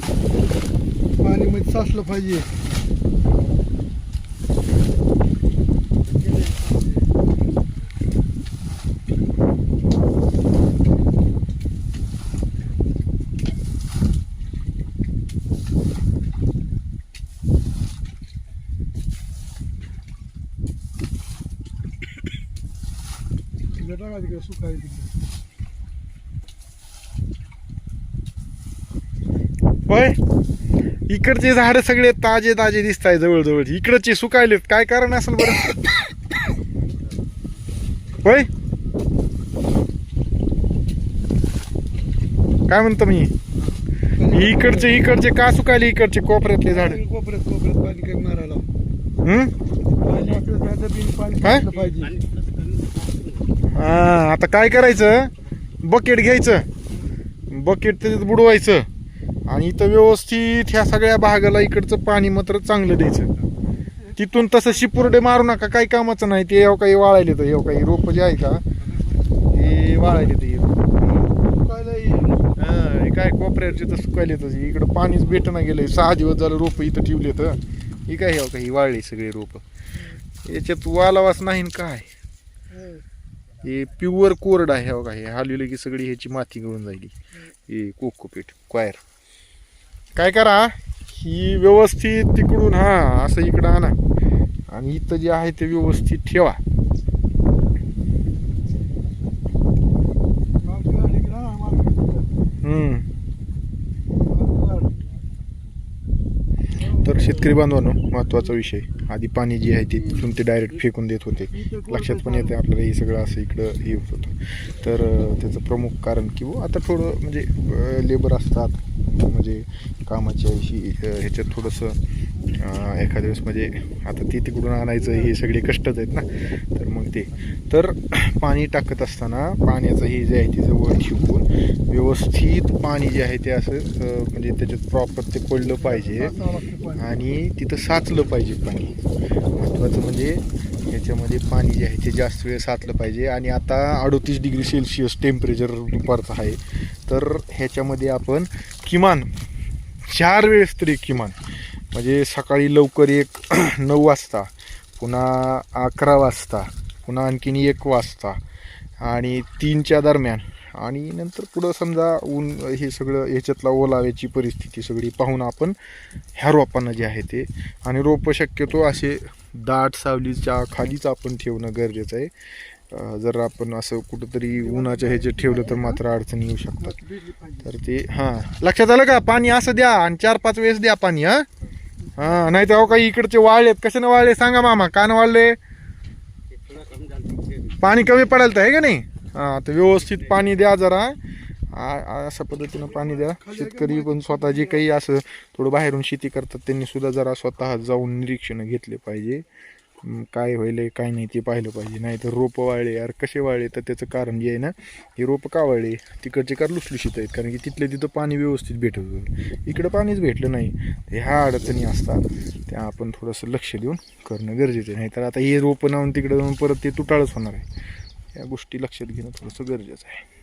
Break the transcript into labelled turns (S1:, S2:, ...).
S1: पाणी मध्ये साचलं पाहिजे तिकडे टाका तिकडे सुकाय तिकडे
S2: होय? इकडचे झाड सगळे ताजे ताजे दिसत आहे जवळजवळ. इकडचे सुकायलेत काय कारण असेल बरं? होय? काय म्हणतो मी? इकडचे इकडचे का सुकायले इकडचे कोपऱ्यातले झाड?
S1: कोपऱ्यात कोपऱ्यात पाणी काही मारायला
S2: हा आता काय करायचं? बकेट घ्यायचं. बकेट त्याच्यात बुडवायचं. आणि इथं व्यवस्थित ह्या सगळ्या भागाला इकडचं पाणी मात्र चांगलं द्यायचं. तिथून तसं शिपुर्डे मारू नका काही कामाचं नाही. ते येव काही वाळायले तर येव काही रोप जे आहे का ते वाळायले ते
S1: येईल.
S2: काय कोपऱ्याचे तर सुकायले तर इकडं पाणीच भेटना गेलंय. सहा दिवस झालं रोप इथं ठेवले तर ही. काय ह्याव काही वाळली सगळी रोप. याच्यात वालावास नाही काय.
S1: हे
S2: प्युअर कोरड आहे हो का हे हलविलं की सगळी ह्याची माती गळून जाईल. हे कोकोपीठ क्वायर. काय करा ही व्यवस्थित तिकडून हा असं इकडं आणा आणि इथं जे आहे ते व्यवस्थित ठेवा
S1: इकडं
S2: हम्म.
S1: मागं गाडी.
S2: तर शेतकरी बांधवांनो महत्त्वाचा विषय. आधी पाणी जे आहे ते तिथून ते डायरेक्ट फेकून देत होते. लक्षात पण येते आपल्याला हे सगळं असं इकडं हे होत होतं. तर त्याचं प्रमुख कारण की आता थोडं म्हणजे लेबर असतात. म्हणजे कामाच्या ह्याच्यात थोडंसं एखाद्या वेळेस म्हणजे आता ते तिकडून आणायचं हे सगळे कष्टच आहेत ना. तर मग ते. तर पाणी टाकत असताना पाण्याचं हे जे आहे ते जवळ ठेवून व्यवस्थित पाणी जे आहे ते असं म्हणजे त्याच्यात प्रॉपर ते पडलं पाहिजे आणि तिथं साचलं पाहिजे पाणी. महत्त्वाचं म्हणजे याच्यामध्ये पाणी जे आहे ते जास्त वेळ साचलं पाहिजे आणि आता अडोतीस डिग्री सेल्सिअस टेम्परेचर दुपारचं आहे. तर ह्याच्यामध्ये आपण किमान चार वेळेस तरी किमान म्हणजे सकाळी लवकर एक नऊ वाजता पुन्हा अकरा वाजता पुन्हा आणखीन एक वाजता आणि तीनच्या दरम्यान. आणि नंतर पुढं समजा ऊन हे सगळं ह्याच्यातला ओलाव्याची परिस्थिती सगळी पाहून आपण ह्या रोपांना जे आहे ते. आणि रोपं शक्यतो असे दाट सावलीच्या खालीच आपण ठेवणं गरजेचं आहे. जर आपण असं कुठंतरी उन्हाच्या ह्याच्यात ठेवलं तर मात्र अडचणी येऊ शकतात. तर ते हां. लक्षात आलं का? पाणी असं द्या आणि चार पाच वेळेस द्या पाणी हां. हा नाही तर अहो काही इकडचे वाळलेत कशाने वाळले सांगा मामा कान वाळले? पाणी कमी पडायला तर आहे का नाही? हां तर व्यवस्थित पाणी द्या जरा. अशा पद्धतीनं पाणी द्या. शेतकरी पण स्वतः जे काही असं थोडं बाहेरून शेती करतात त्यांनी सुद्धा जरा स्वतः जाऊन निरीक्षण घेतले पाहिजे. काय होईल काय नाही ते पाहिलं पाहिजे. नाही तर रोपं वाळले यार कसे वाळले? तर त्याचं कारण जे आहे ना हे रोपं का वाळले? तिकडचे कार लुसलुशीत आहेत? कारण की तिथले तिथं पाणी व्यवस्थित भेटत होतं. इकडं पाणीच भेटलं नाही. ह्या अडचणी असतात. त्या आपण थोडंसं लक्ष देऊन करणं गरजेचं आहे. नाही तर आता हे रोपं लावून तिकडं जाऊन परत ते तुटाळच होणार आहे. या गोष्टी लक्षात घेणं थोडंसं गरजेचं आहे.